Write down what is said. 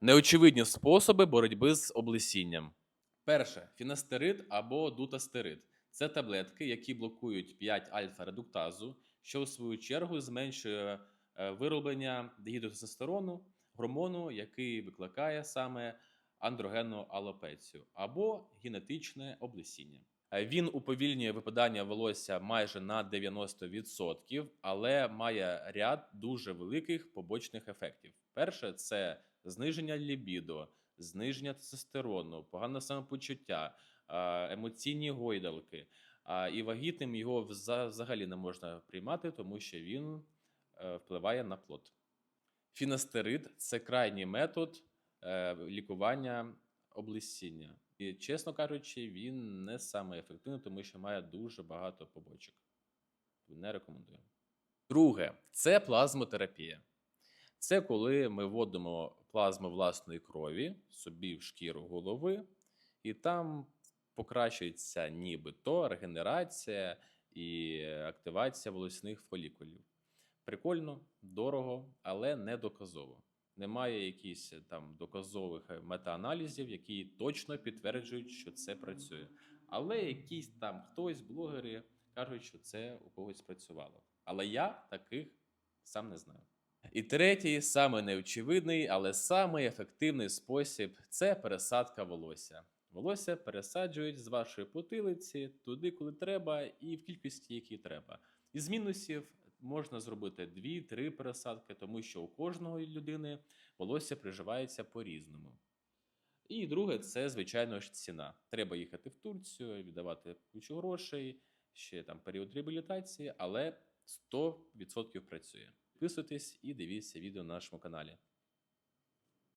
Неочевидні способи боротьби з облесінням. Перше фінастерид або дутастерид. Це таблетки, які блокують 5 альфа-редуктазу, що в свою чергу зменшує е, вироблення дегідротестостерону, гормону, який викликає саме андрогенну алопецію або генетичне облесіння. Е, Він уповільнює випадання волосся майже на 90%, але має ряд дуже великих побочних ефектів. Перше це зниження лібідо, зниження тестостерону, погане самопочуття, е, емоційні гойдалки. І вагітним його взагалі не можна приймати, тому що він е, впливає на плод. Фінастерид це крайній метод лікування облесіння. І, чесно кажучи, він не саме ефективний, тому що має дуже багато побочок. Не рекомендую. Друге, це плазмотерапія. Це коли ми вводимо плазму власної крові собі в шкіру голови, і там покращується нібито регенерація і активація волосяних фолікулів. Прикольно, дорого, але не доказово. Немає якихось там доказових е, метааналізів, які точно підтверджують, що це працює. Але якісь там хтось, блогери, кажуть, що це у когось працювало. Але я таких сам не знаю. І третій, саме неочевидний, але самий ефективний спосіб це пересадка волосся. Волосся пересаджують з вашої потилиці туди, коли треба, і в кількості, які треба. Із мінусів можна зробити 2-3 пересадки, тому що у кожної людини волосся приживається по-різному. І друге, це, звичайно ж, ціна. Треба їхати в Турцію, віддавати кучу грошей, ще там період реабілітації, але 100% працює. Підписуйтесь і дивіться відео на нашому каналі.